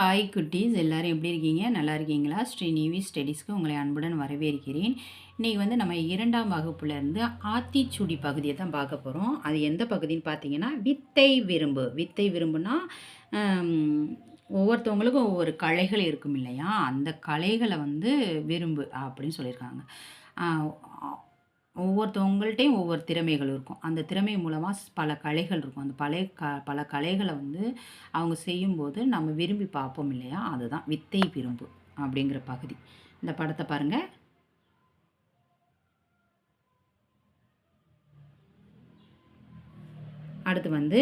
Hi குட்டீஸ். எல்லோரும் எப்படி இருக்கீங்க? நல்லா இருக்கீங்களா? ஸ்ரீ நிவி ஸ்டடீஸ்க்கு உங்களை அன்புடன் வரவேற்கிறேன். இன்றைக்கி வந்து நம்ம இரண்டாம் வகுப்புலேருந்து ஆத்திச்சூடி பகுதியை தான் பார்க்க போகிறோம் அது எந்த பகுதின்னு பார்த்தீங்கன்னா வித்தை விரும்பு. வித்தை விரும்புனா ஒவ்வொருத்தவங்களுக்கும் ஒவ்வொரு கலைகள் இருக்கும் இல்லையா? அந்த கலைகளை வந்து விரும்பு அப்படின்னு சொல்லியிருக்காங்க. ஒவ்வொருத்தவங்கள்ட்டையும் ஒவ்வொரு திறமைகள் இருக்கும். அந்த திறமை மூலமாக பல கலைகள் இருக்கும். அந்த பழைய க பல கலைகளை வந்து அவங்க செய்யும்போது நம்ம விரும்பி பார்ப்போம் இல்லையா? அதுதான் வித்தை விரும்பு அப்படிங்கிற பகுதி. இந்த படத்தை பாருங்க. அடுத்து வந்து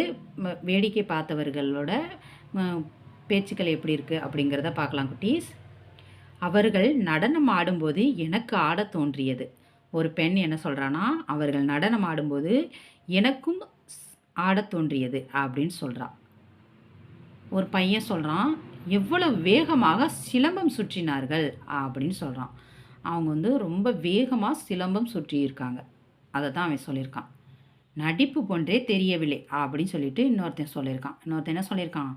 வேடிக்கை பார்த்தவர்களோட பேச்சுக்கள் எப்படி இருக்குது அப்படிங்கிறத பார்க்கலாம் குட்டீஸ். அவர்கள் நடனம் ஆடும்போது எனக்கு ஆடத் தோன்றியது. ஒரு பெண் என்ன சொல்கிறான்னா அவர்கள் நடனம் ஆடும்போது எனக்கும் ஆடத் தோன்றியது அப்படின்னு சொல்கிறான் ஒரு பையன் சொல்கிறான் எவ்வளவு வேகமாக சிலம்பம் சுற்றினார்கள் அப்படின்னு சொல்கிறான் அவங்க வந்து ரொம்ப வேகமாக சிலம்பம் சுற்றியிருக்காங்க அதை தான் அவன் சொல்லியிருக்கான். நடிப்பு போன்றே தெரியவில்லை அப்படின்னு சொல்லிட்டு இன்னொருத்தன் சொல்லியிருக்கான். இன்னொருத்தன் என்ன சொல்லியிருக்கான்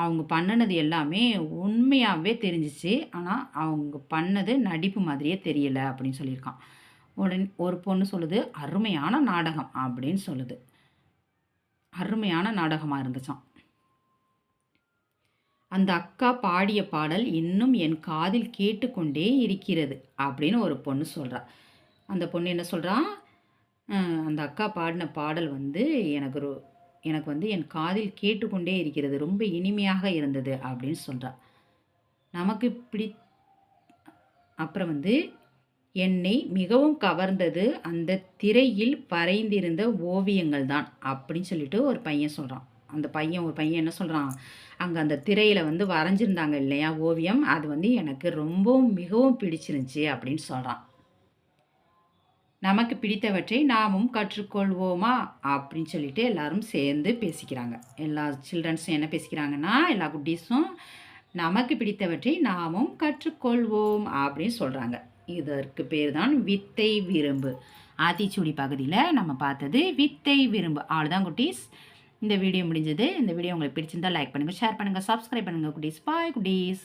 அவங்க பண்ணினது எல்லாமே உண்மையாகவே தெரிஞ்சிச்சு ஆனால் அவங்க பண்ணது நடிப்பு மாதிரியே தெரியல அப்படின்னு சொல்லியிருக்கான். உடனே ஒரு பொண்ணு சொல்லுது அருமையான நாடகம் அப்படின்னு சொல்லுது. அருமையான நாடகமாக இருந்துச்சாம். அந்த அக்கா பாடிய பாடல் இன்னும் என் காதில் கேட்டுக்கொண்டே இருக்கிறது அப்படின்னு ஒரு பொண்ணு சொல்கிறா அந்த பொண்ணு என்ன சொல்கிறா அந்த அக்கா பாடின பாடல் வந்து எனக்கு ஒரு எனக்கு வந்து என் காதில் கேட்டுக்கொண்டே இருக்கிறது ரொம்ப இனிமையாக இருந்தது அப்படின்னு சொல்கிறா நமக்கு பிடி அப்புறம் வந்து என்னை மிகவும் கவர்ந்தது அந்த திரையில் வரைந்திருந்த ஓவியங்கள் தான் அப்படின்னு சொல்லிட்டு ஒரு பையன் சொல்கிறான் அந்த பையன் ஒரு பையன் என்ன சொல்கிறான் அங்கே அந்த திரையில் வந்து வரைஞ்சிருந்தாங்க இல்லையா ஓவியம்? அது வந்து எனக்கு ரொம்பவும் மிகவும் பிடிச்சிருந்துச்சி அப்படின்னு சொல்கிறான் நமக்கு பிடித்தவற்றை நாமும் கற்றுக்கொள்வோமா? அப்படின்னு சொல்லிட்டு எல்லாரும் சேர்ந்து பேசிக்கிறாங்க. எல்லா சில்ட்ரன்ஸும் என்ன பேசிக்கிறாங்கன்னா எல்லா குட்டீஸும் நமக்கு பிடித்தவற்றை நாமும் கற்றுக்கொள்வோம் அப்படின்னு சொல்கிறாங்க இதற்கு பேர் தான் வித்தை விரும்பு. ஆத்திச்சூடி பகுதியில் நம்ம பார்த்தது வித்தை விரும்பு. அவ்வளோதான் குட்டீஸ். இந்த வீடியோ முடிஞ்சது. இந்த வீடியோ உங்களுக்கு பிடிச்சிருந்தா லைக் பண்ணுங்கள் ஷேர் பண்ணுங்கள் சப்ஸ்கிரைப் பண்ணுங்கள் குட்டீஸ். பாய் குட்டீஸ்.